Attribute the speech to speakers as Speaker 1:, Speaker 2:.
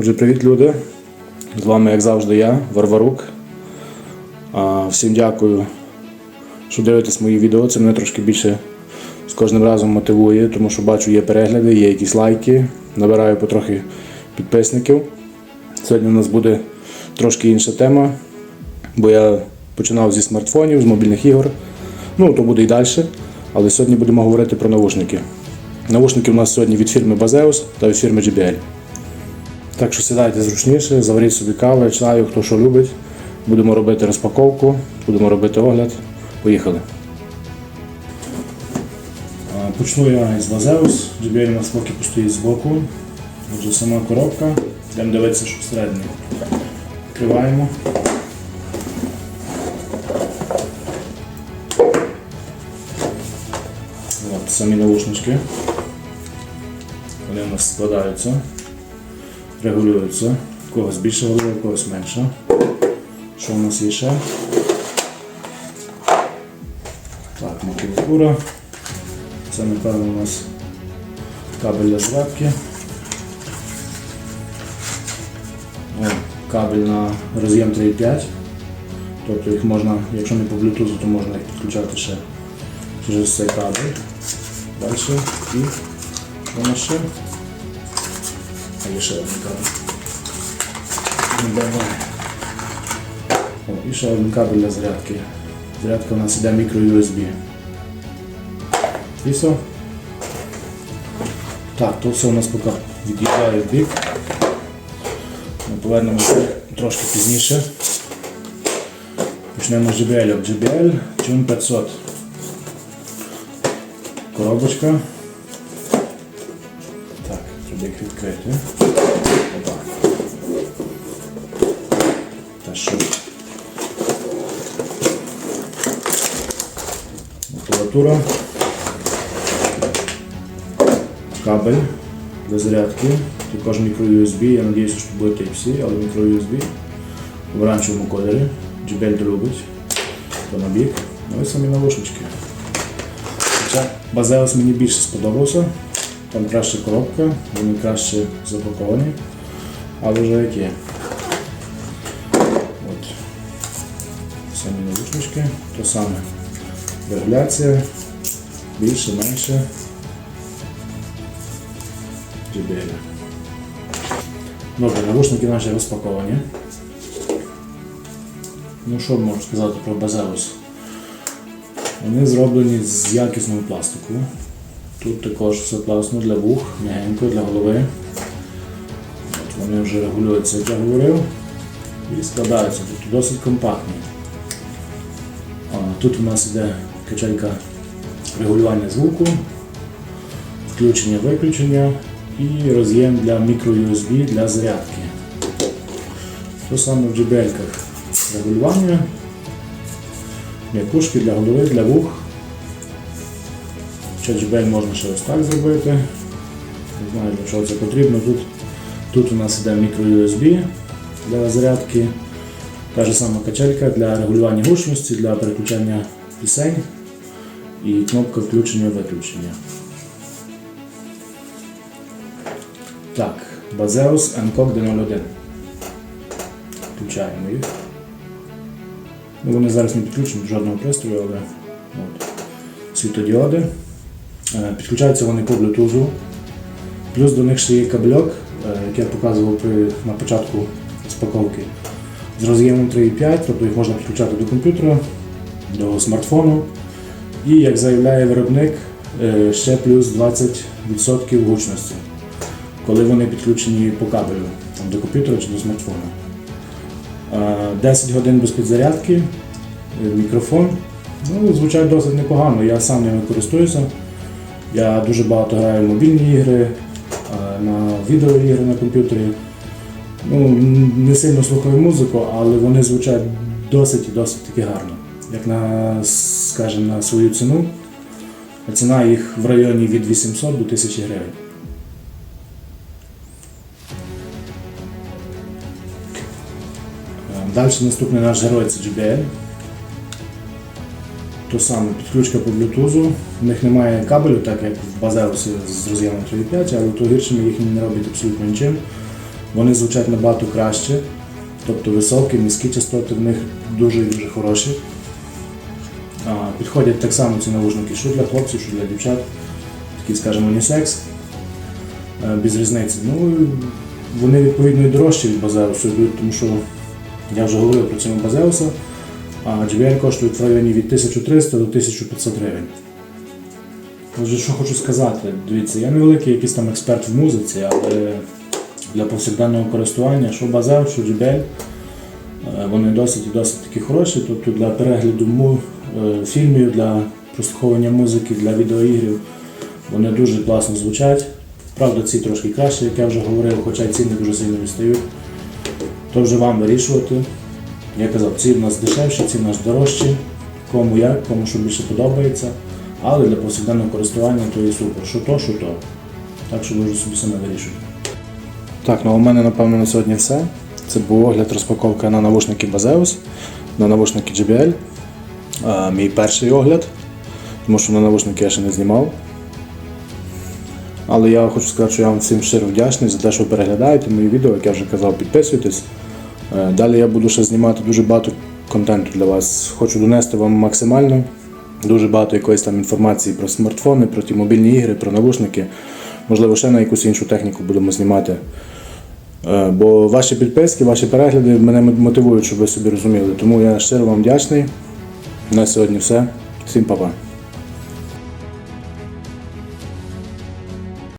Speaker 1: Отже, привіт, люди. З вами, як завжди, я, Варварук. Всім дякую, що дивитесь мої відео. Це мене трошки більше з кожним разом мотивує, тому що бачу, є перегляди, є якісь лайки, набираю потрохи підписників. Сьогодні у нас буде трошки інша тема, бо я починав зі смартфонів, з мобільних ігор. Ну, то буде і далі. Але сьогодні будемо говорити про навушники. Навушники у нас сьогодні від фірми Bazeus та від фірми JBL. Так що сідайте зручніше, заваріть собі кави, чаю, хто що любить. Будемо робити розпаковку, будемо робити огляд. Поїхали. Почну я з Bazeus. JBL у нас поки постоїть збоку. Отже, сама коробка. Йдемо дивитися, що всередині. Відкриваємо. От, самі наушнички. Вони у нас складаються регулюються. У когось більше голова, у когось менше. Що у нас є ще? Так, макулатура. Це, напевно, у нас кабель для зарядки. О, кабель на роз'єм 3.5. Тобто їх можна, якщо не по Bluetooth, то можна їх підключати ще через цей кабель. Далі і воно ще. Давай. О, і ще один кабель для зарядки. Зарядка у нас іде мікро USB. І все. Так, то все у нас поки від'їжджає бік. Ми повернемося трошки пізніше. Почнемо з JBL. JBL Tune 500. Коробочка. Їх відкрити. Опа. Та? Макулатура. Кабель для зарядки. Також мікро-USB. Я сподіваюся, що буде Type-C, але мікро-USB в оранжевому кольорі. То любить. То на бік. Ну і самі навушнички. Хоча Базеус мені більше сподобався. Там краща коробка, вони краще запаковані, але вже як є. От. Самі навушнички, то саме. Регуляція, більше, менше. JBL. Добре, навушники наші розпаковані. Ну що можу сказати про Базеус? Вони зроблені з якісного пластику. Тут також все класно для вух, м'ягенько для голови. От Вони вже регулюються, як я говорив, і складаються, тобто досить компактні. Тут у нас йде качелька регулювання звуку, включення-виключення і роз'єм для мікро-USB для зарядки. То саме в JBL-ках регулювання, м'якушки для голови, для вух. JBL можна ще ось так зробити. Не знаю, для чого це потрібно. Тут, тут у нас іде мікро-USB для зарядки. Та ж сама качелька для регулювання гучності, для переключання пісень і кнопка включення-виключення. Так, Bazeus NCOG D01. Включаємо їх. Ну, Вони зараз не підключені до жодного пристрою, але от, світодіоди. Е, Підключаються вони по Bluetooth. Плюс до них ще є кабельок, е, як я показував при, на початку розпаковки. З роз'ємом 3.5, тобто їх можна підключати до комп'ютера, до смартфону. І, як заявляє виробник, е, ще плюс 20% гучності, коли вони підключені по кабелю до комп'ютера чи до смартфону. Е, 10 годин без підзарядки, мікрофон. Ну, звучать досить непогано, я сам ними користуюся. Я дуже багато граю в мобільні ігри, е, на відеоігри на комп'ютері. Ну, не сильно слухаю музику, але вони звучать досить і досить таки гарно. Як на, скажімо, на свою ціну. Ціна їх в районі від 800 до 1000 гривень. Е, Далі наступний наш герой це JBL. То саме підключка по Bluetooth. У них немає кабелю, так як в Базеусі з роз'ємом 3.5, але то гіршими їх не робить абсолютно нічим. Вони звучать набагато краще, тобто високі, низькі частоти в них дуже дуже хороші. Підходять так само ці навушники, що для хлопців, що для дівчат, такий, скажімо, унісекс, без різниці. Ну, вони відповідно і дорожчі від Базеусу йдуть, тому що я вже говорив про ціну Базеуса, а JBL коштують в районі від 1300 до 1500 гривень. Отже, що хочу сказати, дивіться, я не великий якийсь там експерт в музиці, але для повсякденного користування, що Базеус, що JBL, е, вони досить і досить такі хороші. Тобто для перегляду е, фільмів, для прослуховування музики, для відеоігрів вони дуже класно звучать. Правда, ці трошки краще, як я вже говорив, хоча ціни дуже сильно відстають. То вже вам вирішувати. Я казав, ці в нас дешевші, ці в нас дорожчі. Кому як, кому що більше подобається. Але для повсякденного користування то є супер. Що то, що то. Так що ви собі самі вирішуєте. Так, ну у мене напевно на сьогодні все. Це був огляд розпаковка на навушники Bazeus, на навушники JBL. А, мій перший огляд, тому що на навушники я ще не знімав. Але я хочу сказати, що я вам всім щиро вдячний за те, що ви переглядаєте мої відео, як я вже казав, підписуйтесь. Е, Далі я буду ще знімати дуже багато контенту для вас. Хочу донести вам максимально дуже багато якоїсь там інформації про смартфони, про ті мобільні ігри, про навушники. Можливо, ще на якусь іншу техніку будемо знімати. Е, Бо ваші підписки, ваші перегляди мене мотивують, щоб ви собі розуміли. Тому я щиро вам вдячний. На сьогодні все. Всім па-па.